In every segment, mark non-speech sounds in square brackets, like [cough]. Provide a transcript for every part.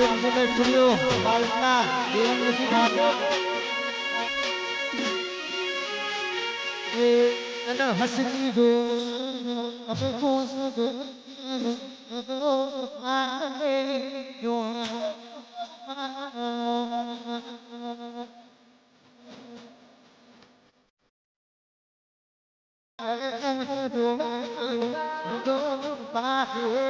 김수배 분류 발사 이런 것이 back here.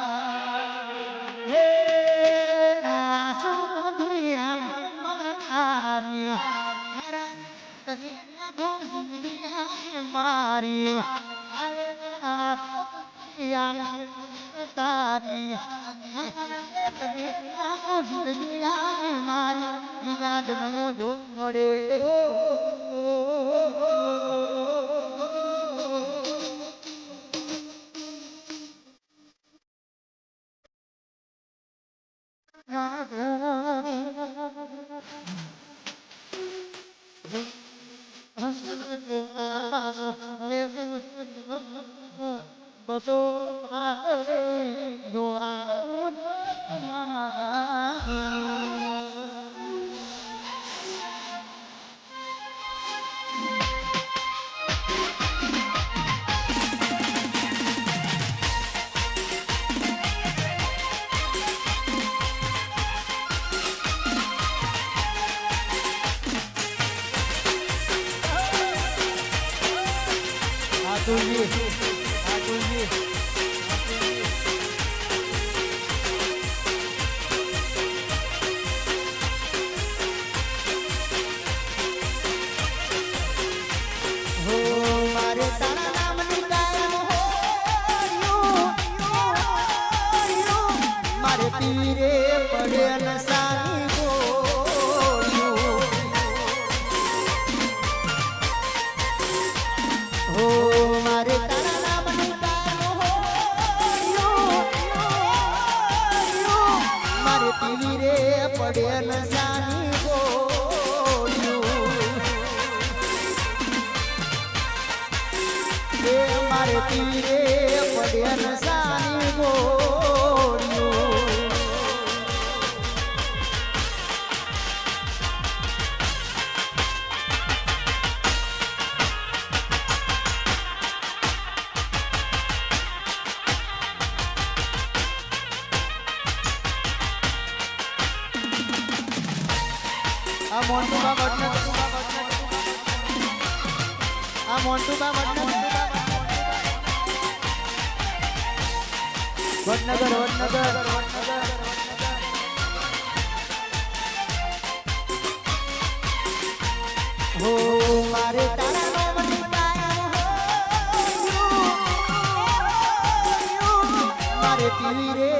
Yeah. [laughs] Thank you. Montuba Vadnagar આ મોન્ટુબા વડનગર વડનગર વડનગર હો મારે તારા નામની કાયમ હોયું. મારે પીવી રે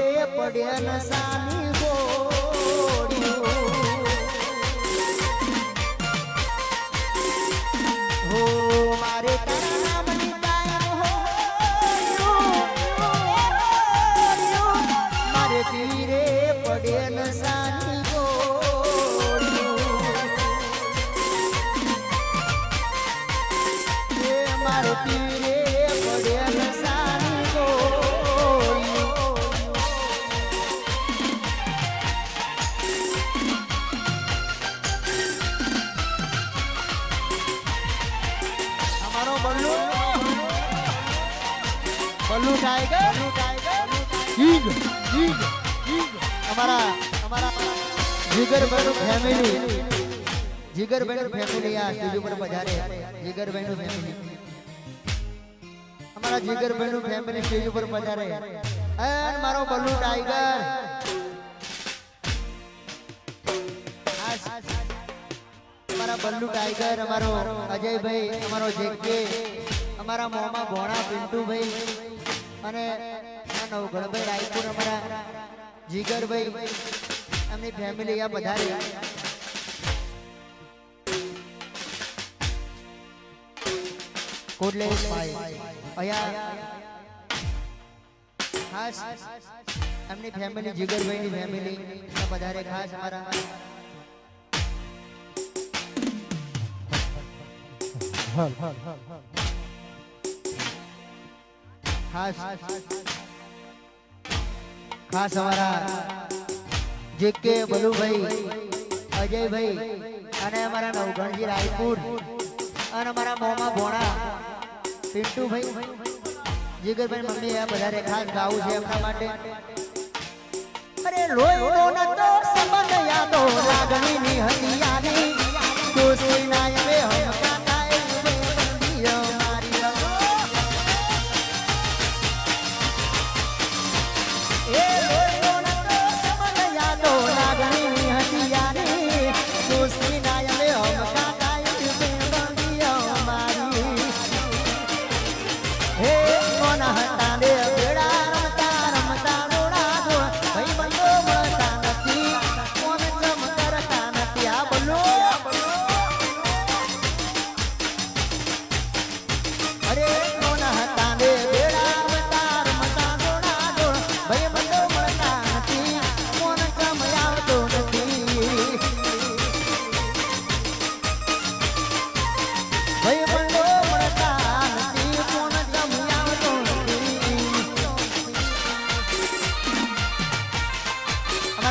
બલ્લુ. ટાઈગર. ઈગ ઈગ ઈગ અમારા અમારા જીગરભાઈનું ફેમિલી જીગરભાઈનું ફેમિલી આ સ્ટેજ ઉપર પધારે. જીગરભાઈનું ફેમિલી અમારા જીગરભાઈનું ફેમિલી સ્ટેજ ઉપર પધારે. એન મારો બલુ ટાઈગર અમારા બલ્લુ ટાઈગર અમારો અજયભાઈ, અમારો જેકે, અમારા મોમાં ભોણા પિન્ટુભાઈ, અને આ નવગણભાઈ રાયપુર, અમારા જીગરભાઈ, એમની ફેમિલી આ પધારે. કોટલેશભાઈ અહીંયા ખાસ એમની ફેમિલી જીગરભાઈની ફેમિલી વધારે ખાસ મારા ખાસ ખાસ અમારા જે કે બલુભાઈ, અજયભાઈ અને અમારા નવગણજી રાયપુર અને અમારા મોમા ભોણા. પિન્ટુભાઈ જીગરભાઈ મમ્મી આ બધારે ખાસ ગાવું છે એમના માટે. અરે લોહીનો નતો સંબંધ યાદો લાગણીની હતી યાદી દોસ્તી ના હવે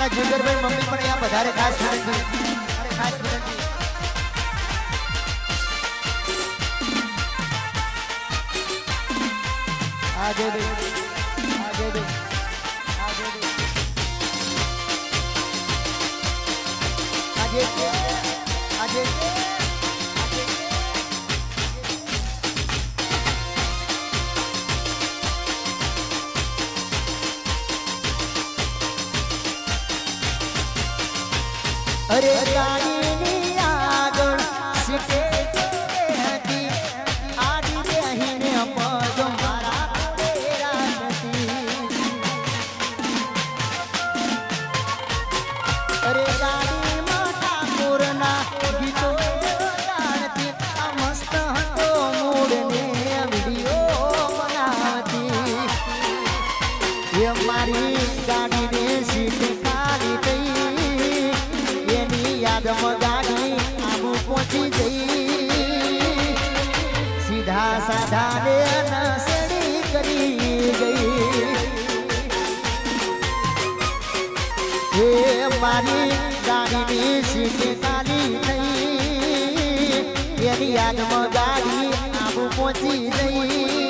અમારા જીગરભાઈ મમ્મી પણ અહીંયા વધારે ખાસ સ્ટુડન્ટ ખાસ વિનંતી આ જે દે. આ દે. બે આ જે દે. આજે જે અરે ગાડીની સાધાને નસડી કરી ગઈ. હે મારી ગાડીની સીટ ખાલી થઈ, એની યાદમાં આબુ પહોંચી ગઈ.